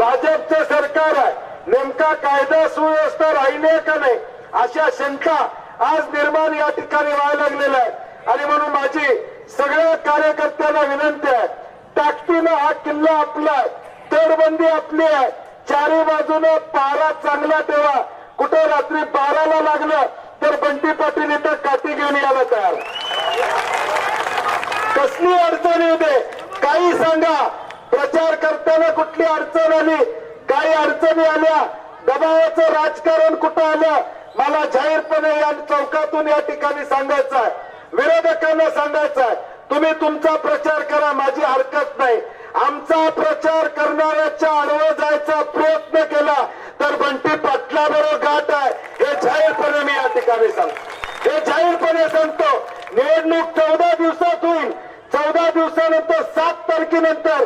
भाजपचं सरकार आहे. नेमका कायदा सुव्यवस्था राहिली का नाही? अशा शंका आज निर्माण या ठिकाणी व्हायला लागलेल्या आहेत. आणि म्हणून माझी सगळ्या कार्यकर्त्यांना विनंती आहे ताकदीनं हा किल्ला आपला आहे. तडबंदी आपली आहे. चारी बाजूनं पारा चांगला ठेवा. कुठं रात्री बाराला लागलं तर बंटी पाटील इथं काठी घेऊन यायला तयार कसली अडचण येते काही सांगा. प्रचार करताना कुठली अडचण आली? काही अडचणी आल्या? दबावाचं राजकारण कुठं आलं? मला जाहीरपणे या चौकातून या ठिकाणी सांगायचं आहे. विरोधकांना सांगायचं आहे. तुम्ही तुमचा प्रचार करा माझी हरकत नाही. आमचा प्रचार करणाऱ्याच्या आडवं जायचा प्रयत्न केला तर बंटी पाटलाबरोबर गाठ आहे. हे जाहीरपणे मी या ठिकाणी सांगतो. हे जाहीरपणे सांगतो. निवडणूक चौदा दिवसात होईल. चौदा दिवसानंतर सात तारखेनंतर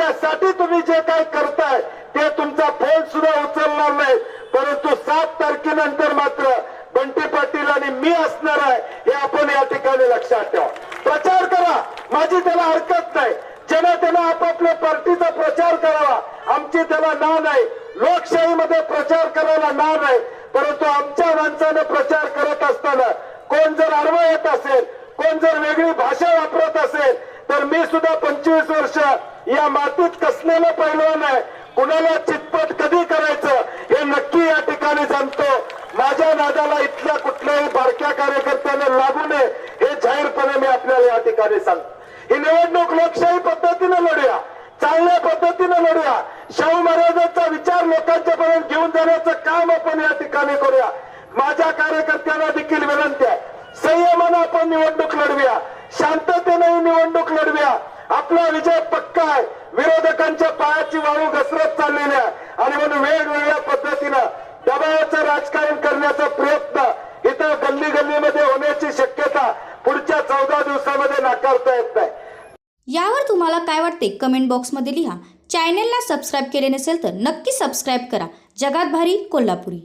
ज्यांच्यासाठी तुम्ही जे काही करताय ते तुमचा फोन सुद्धा उचलणार नाही. परंतु सात तारखेनंतर मात्र बंटी पाटील आणि मी असणार आहे हे आपण या ठिकाणी लक्षात ठेवा. प्रचार करा. माझी त्याला हरकत नाही. जनतेला आपापल्या पार्टीचा प्रचार करावा. आमची त्याला ना नाही. लोकशाहीमध्ये प्रचार करायला ना नाही. परंतु आमच्या माणसानं प्रचार करत असताना कोण जर आडवं येत असेल कोण जर वेगळी भाषा वापरत असेल तर मी सुद्धा पंचवीस वर्ष या मातीत कसलेलं पहिलवान आहे. कुणाला चितपट कधी करायचं हे नक्की या ठिकाणी जाणतो. माझ्या नादाला इथल्या कुठल्याही बारक्या कार्यकर्त्याला लागू नये हे जाहीरपणे मी आपल्याला या ठिकाणी सांगतो. ही निवडणूक लोकशाही पद्धतीने लढूया. चांगल्या पद्धतीने लढूया. शाहू महाराजांचा विचार लोकांच्या पर्यंत घेऊन जाण्याचं काम आपण या ठिकाणी करूया. माझ्या कार्यकर्त्यांना देखील विनंती आहे. संयमानं आपण निवडणूक लढवूया. शांततेने निवडणूक लढव्या. आपला विजय पक्का आहे. विरोधकांच्या पायाची वाळू घसरत चाललेली आहे. आणि म्हणून वेगवेगळ्या पद्धतीनं दबावाचं राजकारण करण्याचा प्रयत्न इथं गल्ली गल्लीमध्ये होण्याची शक्यता पुढच्या चौदा दिवसामध्ये नाकारता येत नाही. यावर तुम्हाला काय वाटते? कमेंट बॉक्समध्ये लिहा. चॅनेलला सबस्क्राईब केले नसेल तर नक्की सबस्क्राईब करा. जगात भारी कोल्हापुरी.